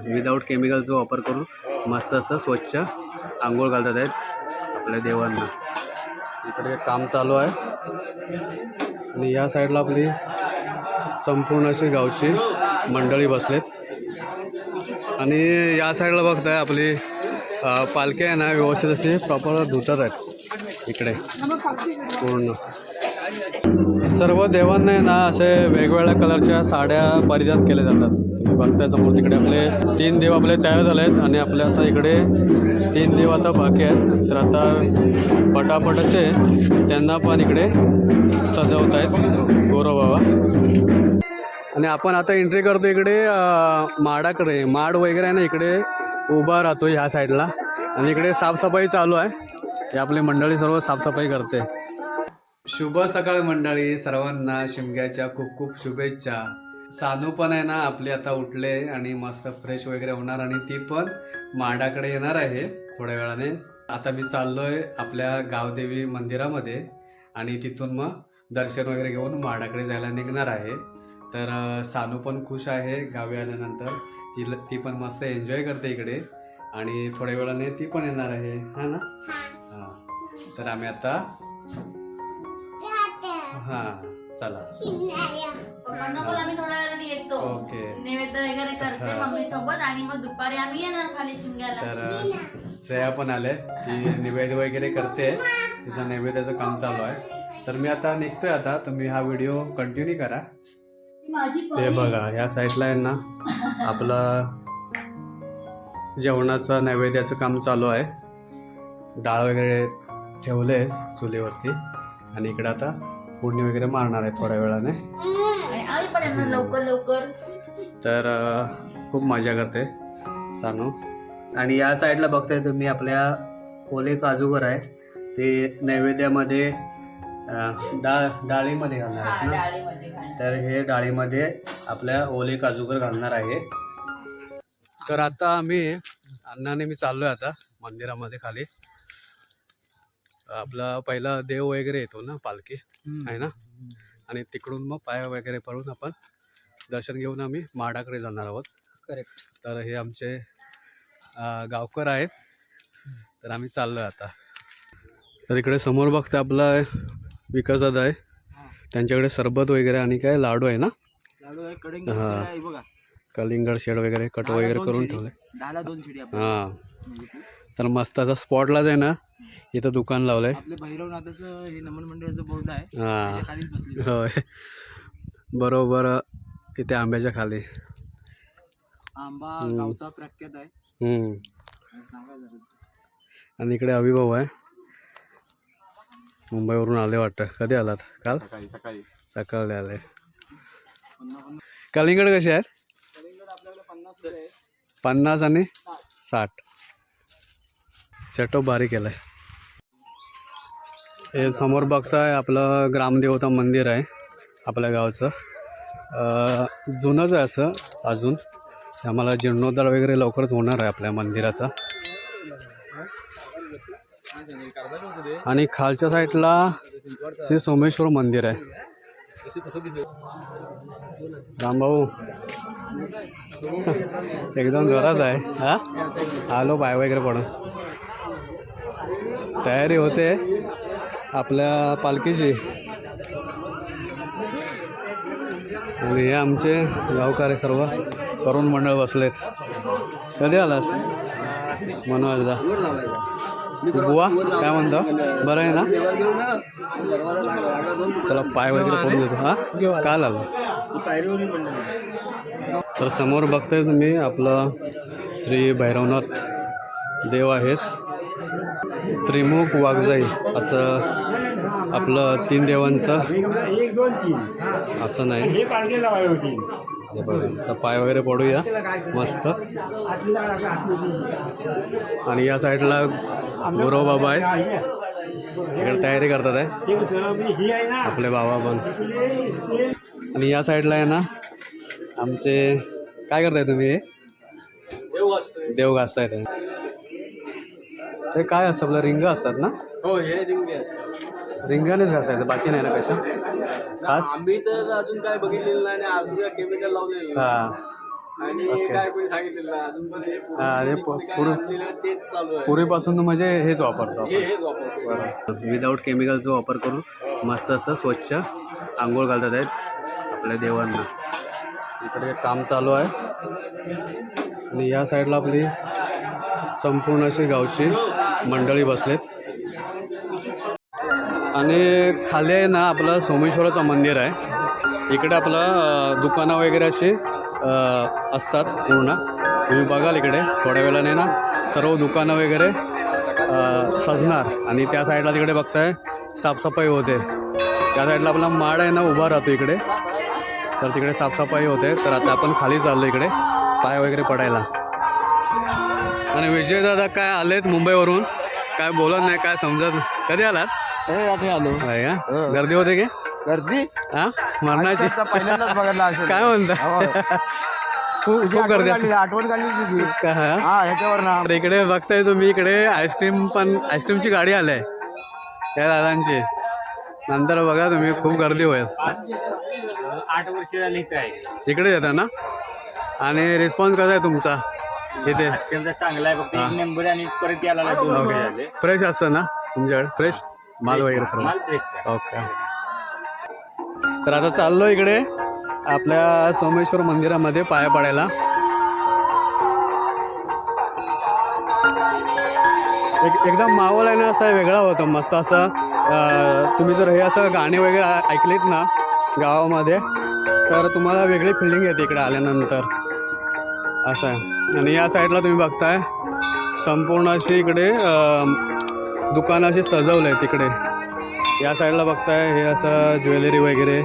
Without केमिकलचा वापर करून मस्त असं स्वच्छ आंघोळ घालतात आहेत आपल्या देवांना. इकडे काम चालू आहे. आणि या साईडला आपली संपूर्ण अशी गावची मंडळी बसलेत. आणि या साईडला बघताय आपली पालखी आहे ना व्यवस्थित अशी प्रॉपर धुतात आहेत. इकडे. पूर्ण. सर्व देवांना आहे ना असे वेगवेगळ्या कलरच्या साड्या परिधान केल्या जातात. तुम्ही बघताय समोर तिकडे आपले तीन देव आपले तयार झाले आहेत आणि आपले आता इकडे तीन देव आता बाकी आहेत. तर आता पटापट असे त्यांना पण इकडे सजवत आहेत गौरव बाबा. आणि आपण आता एंट्री करतो इकडे माडाकडे. माड वगैरे आहे ना इकडे उभा राहतो ह्या साईडला. आणि इकडे साफसफाई चालू आहे. हे आपली मंडळी सर्व साफसफाई करते. शुभ सकाळ मंडळी सर्वांना शिमग्याच्या खूप खूप शुभेच्छा. सानू पण आहे ना आपली आता उठले आणि मस्त फ्रेश वगैरे होणार आणि ती पण माडाकडे येणार आहे थोड्या वेळाने. आता मी चाललोय आपल्या गावदेवी मंदिरामध्ये आणि तिथून मग दर्शन वगैरे घेऊन माडाकडे जायला निघणार आहे. तर सानू पण खुश आहे गावी आल्यानंतर. ती ती पण मस्त एन्जॉय करते इकडे आणि थोड्या वेळाने ती पण येणार आहे. हा ना? हां. तर आम्ही आता हां. चला. पप्पांना बोल आम्ही थोड्या वेळाने येतो. ओके. नैवेद्य वगैरे करते मम्मी सोबत आणि मग दुपारी आम्ही येणार खाली शिमग्याला. तर श्रेया पण आले. ती नैवेद्य वगैरे करते. तिचं नैवेद्याचं काम चालू आहे. तर मी आता निघतोय आता. तुम्ही हा व्हिडिओ कंटिन्यू करा. माझी ते बघा ह्या साईडला आहे ना आपलं जेवणाचं नैवेद्याचं काम चालू आहे. डाळ वगैरे ठेवले चुलीवरती. आणि इकडे आता फोडणी वगैरे मारणार आहे थोड्या वेळाने. आणि पण लवकर लवकर. तर खूप मजा करते सानू. आणि या साईडला बघताय तुम्ही आपल्या ओले काजूगर आहे. ते नैवेद्यामध्ये डाळ डाळीमध्ये घालणार हा, आहेस ना. तर हे डाळीमध्ये आपल्या ओले काजूगर घालणार आहे. तर आता आम्ही अण्णाने मी चाललोय आता मंदिरामध्ये खाली. आपला पहिला देव वगैरे येतो ना पालखी आहे ना? आणि तिकडून मग पाय वगैरे पडून आपण दर्शन घेऊन आम्ही माडाकडे जाणार आहोत. करेक्ट तर हे आमचे गावकर आहेत. तर आम्ही चाललोय आता. तर इकडे समोर बघता आपला विकास दादा आहे. त्यांच्याकडे सरबत वगैरे आणि काय लाडू आहे ना? हा. कलिंगड शेड वगैरे कट वगैरे करून. ठेवले हां. तर मस्त असं स्पॉटलाच आहे ना इथं दुकान लावलंय. आपले भैरवनाथाचं हे नमन मंडळाचं बोर्ड आहे हां. त्याच्या खालीच बसले होय. बरोबर इथे आंब्याच्या खाली. आंबा हम्म. गावचा प्रख्यात आहे. हम्म. आणि इकडे अभिभाऊ आहे. मुंबईवरून आले वाटतं. कधी आलात? काल? सकाळी सकाळी. आले. कलिंगड कसे आहेत पन्नास आणि साठ. सेटअप भारी आहे हे समोर बघताय आपलं ग्रामदेवता मंदिर आहे आपल्या गावचं. जुनंच आहे असं अजून. आम्हाला जीर्णोद्धार वगैरे लवकरच होणार आहे आपल्या मंदिराचा. आणि खालच्या साईडला श्री सोमेश्वर मंदिर आहे. रामभाऊ एकदम जोरात आहे हा? आलो पाय वगैरे पडून. तयारी होते आपल्या पालखीची. आणि हे आमचे गावकार आहे सर्व तरुण मंडळ बसलेत. कधी आलास? मनोजदा बुवा काय म्हणतो? बरं आहे ना? चला पाय वगैरे पडून देतो. हा? काल आलो तर समोर बघताय तुम्ही आपलं श्री भैरवनाथ देव आहेत. त्रिमुख वाघजाई असं आपलं तीन देवांचं असं नाही. तर पाय वगैरे पडूया. मस्त. आणि या साईडला गुरव बाबा आहे इकडे तयारी करतात आहे. आपले बाबा पण. आणि या साईडला आहे ना आमचे काय करताय तुम्ही देव घासताय ते काय असतं आपलं रिंग असतात ना? हो हे रिंग रिंगानेच घासायचं बाकी नाही ना कशा? खास? आम्ही तर अजून काय बघितलेलं नाही आणि अजून काय केमिकल लावलेलं हा. आणि काय कोणी सांगितलेलं नाही. अजून पण ते पूर्ण- हा, प- काय पूर्ण- आणलेलं तेच चालू आहे. पूर्वीपासून म्हणजे हेच वापरतो हे हेच वापरतो. विदाऊट केमिकलचा वापर करून मस्त असं स्वच्छ आंघोळ घालतात आहेत आपल्या देवांना. इकडे काम चालू आहे. आणि या साईडला आपली संपूर्ण अशी गावची मंडळी बसलेत. आणि खाली आहे ना आपलं सोमेश्वराचं मंदिर आहे. इकडे आपलं दुकानं वगैरे अशी असतात पूर्ण. तुम्ही बघाल इकडे थोड्या वेळाने ना सर्व दुकानं वगैरे सजणार. आणि त्या साईडला तिकडे बघताय साफसफाई होते. त्या साईडला आपला माड आहे ना उभा राहतो इकडे. तर तिकडे साफसफाई होते. तर आता आपण खाली चाललो इकडे पाय वगैरे पडायला. आणि विजयदादा काय आलेत मुंबईवरून? काय बोलत नाही काय समजत कधी आलात? रात्री आलो. आहे का? गर्दी होते की? गर्दी? हा? मरणाची? पहिल्यांदाच बघायला असेल. काय म्हणता? खूप खूप गर्दी असते आठवण काढली तुझी. का हा? हा ह्याच्यावर ना. तर इकडे बघताय तुम्ही इकडे आईस्क्रीम पण आईस्क्रीमची गाडी आली आहे त्या दादांची. नंतर बघा तुम्ही खूप गर्दी होईल. आठ वर्ष झाली इकडे येता ना? आणि रिस्पॉन्स कसा आहे तुमचा? इथे त्यांचा चांगला आहे फक्त एक नंबर आणि परत यायला दोन वर्ष झाले फ्रेश असतं ना तुमच्याकडे? फ्रेश माल वगैरे सर्व? माल फ्रेश आहे. ओके तर आता चाललो इकडे आपल्या सोमेश्वर मंदिरामध्ये पाया पडायला. एक एकदम माहोल आहे ना असा वेगळा होता मस्त असं तुम्ही जर हे असं गाणे वगैरे ऐकलीत ना गावामध्ये तर तुम्हाला वेगळी फिलिंग येते इकडे आल्यानंतर. असं आहे. आणि या साईडला तुम्ही बघताय संपूर्ण अशी इकडे दुकानं अशी सजवलं आहे तिकडे. या साईडला बघताय हे असं ज्वेलरी वगैरे.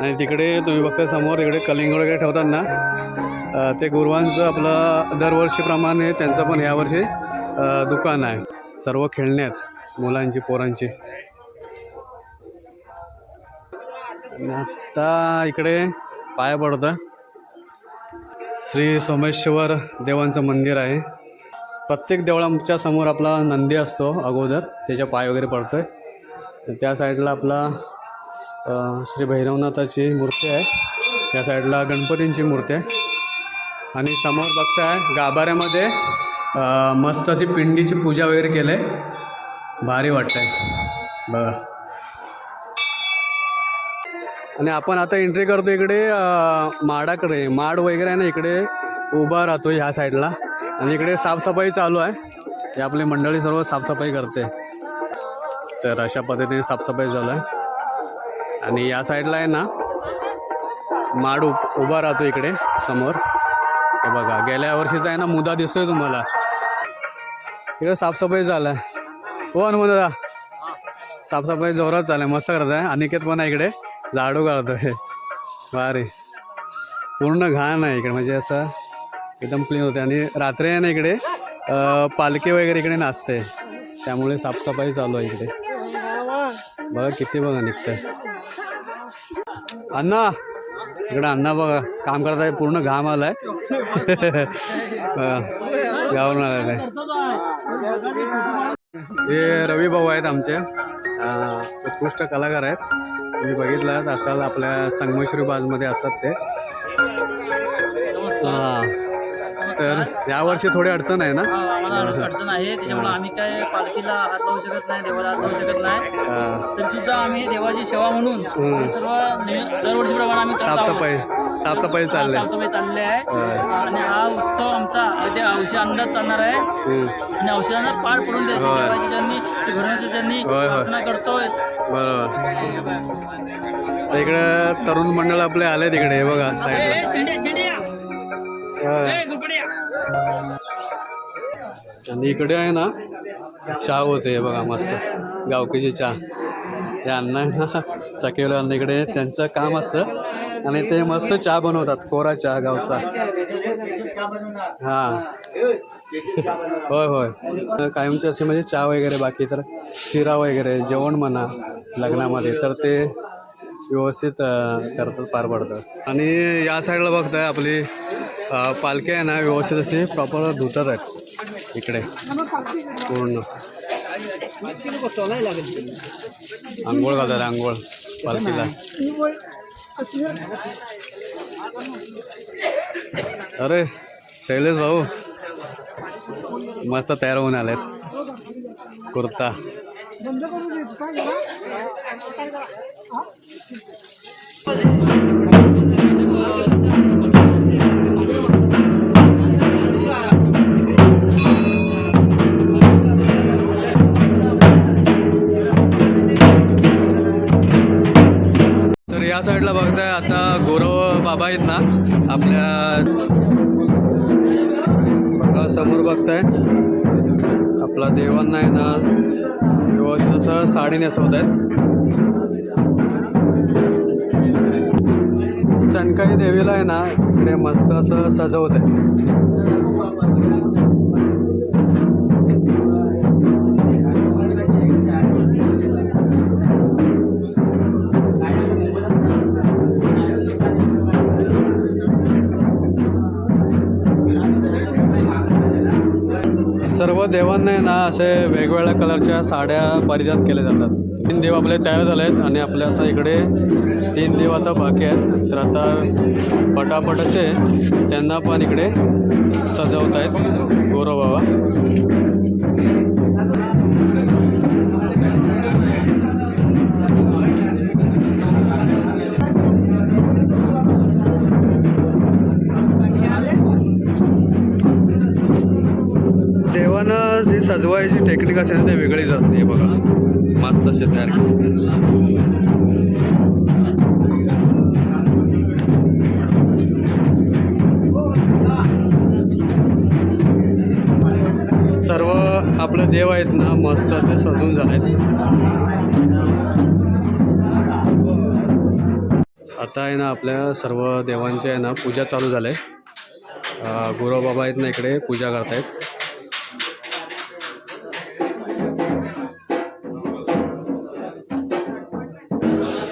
आणि तिकडे तुम्ही बघताय समोर इकडे कलिंग वगैरे ठेवतात ना ते गुरुवांचं आपलं दरवर्षीप्रमाणे त्यांचं पण यावर्षी दुकान आहे. सर्व खेळण्यात मुलांची पोरांची. आता इकडे पाया पडतं श्री सोमेश्वर देवांचं मंदिर आहे. प्रत्येक देवळांच्या समोर आपला नंदी असतो अगोदर त्याच्या पाय वगैरे पडतो आहे त्या साईडला आपला श्री भैरवनाथाची मूर्ती आहे. त्या साईडला गणपतींची मूर्ती आहे. आणि समोर बघताय गाभाऱ्यामध्ये मस्त अशी पिंडीची पूजा वगैरे केलं आहे भारी वाटतंय. बघा. आणि आपण आता एंट्री करतो इकडे माडाकडे. माड वगैरे आहे ना इकडे उभा राहतो ह्या साईडला. आणि इकडे साफसफाई चालू आहे. हे आपली मंडळी सर्व साफसफाई करते. तर अशा पद्धतीने साफसफाई झालं आहे. आणि या साईडला आहे ना माड उप उभा राहतो इकडे समोर. हे बघा गेल्या वर्षीचा आहे ना मुदा दिसतोय तुम्हाला. इकडे साफसफाई झालं आहे. हो अनुमदा दादा साफसफाई जोरात चालू आहे मस्त करत आहे अनिकेत पण आहे इकडे. झाडू काढतोय भारी. पूर्ण घाण आहे इकडे. म्हणजे असं एकदम क्लीन होते आणि रात्री आहे ना इकडे पालखी वगैरे इकडे नाचते. त्यामुळे साफसफाई चालू आहे इकडे. बघा किती बघा निघतंय. अण्णा इकडे अण्णा बघा. काम करत आहे पूर्ण घाम आलाय. गावून गावावरून आलेला. आहे हे रवी भाऊ आहेत आमचे. उत्कृष्ट कलाकार आहेत. तुम्ही बघितलं असाल आपल्या संगमेश्वरी बाजमध्ये असतात ते. हां. तर यावर्षी थोडी अडचण आहे ना आम्हाला अडचण आहे त्याच्यामुळे आम्ही काय पालखीला हात लावू शकत नाही देवाला हात लावू शकत नाही. तरी सुद्धा आम्ही देवाची सेवा म्हणून. सर्व नेहमी- दरवर्षीप्रमाणे आम्ही करत आहोत. साफसफाई साफसफाई चालली आहे. साफसफाई चालली आहे आणि हा उत्सव आमचा अगदी औषध अंदाज चालणार आहे हम्म. आणि औषधांना पार पडून द्यायची होय. देवाची ज्यांनी होय, होय. प्रार्थना करतोय बरोबर तर इकडे तरुण मंडळ आपले आले तिकडे हे बघा साईडला ए. आणि इकडे आहे ना चहा होते बघा मस्त. गावकीची चहा. हे अण्णा आहे ना चकेवले अण्णा इकडे त्यांचं काम असतं. आणि ते मस्त चहा बनवतात कोरा चहा गावचा. हां. होय होय. कायमचे असे म्हणजे चहा वगैरे बाकी तर शिरा वगैरे जेवण म्हणा लग्नामध्ये. तर ते व्यवस्थित करतात पार पडतात. आणि या साईडला बघताय आपली पालखी आहे ना व्यवस्थित अशी प्रॉपर धुतात आहेत. इकडे. पूर्ण. आंघोळ घालतात आंघोळ. पालखीला. अरे शैलेश भाऊ. मस्त तयार होऊन आलेत. कुर्ता. तर बघताय आता गौरव बाबा आहेत ना आपल्या बघा समोर बघताय. आपला देवांना आहे ना व्यवस्थित असं साडी नेसवत आहेत चणकाई देवीला आहे ना इकडे मस्त असं सजवत आहे देवांना आहे ना असे वेगवेगळ्या कलरच्या साड्या परिधान केल्या जातात. तीन देव आपले तयार झाले आहेत आणि आपल्या आता इकडे तीन देव आता बाकी आहेत. तर आता पटापट असे त्यांना पण इकडे सजवत आहेत गौरव बाबा. टेक्निक असेल ते वेगळीच असते बघा. मस्त असे तयार सर्व आपलं देव आहेत ना मस्त असे सजून झालेत. आता आहे ना आपल्या सर्व देवांची आहे ना पूजा चालू झाल्या. आहे गुरुबाबा आहेत ना इकडे पूजा करतायत. सर्व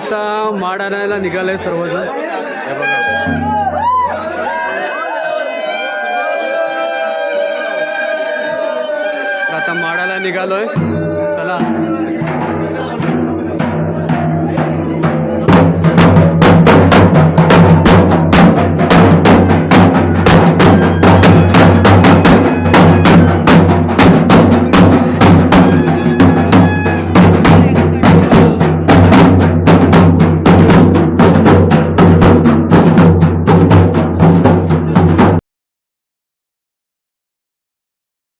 आता माड आणायला निघालंय सर्वजण. हे बघा. आता माडाला निघालोय.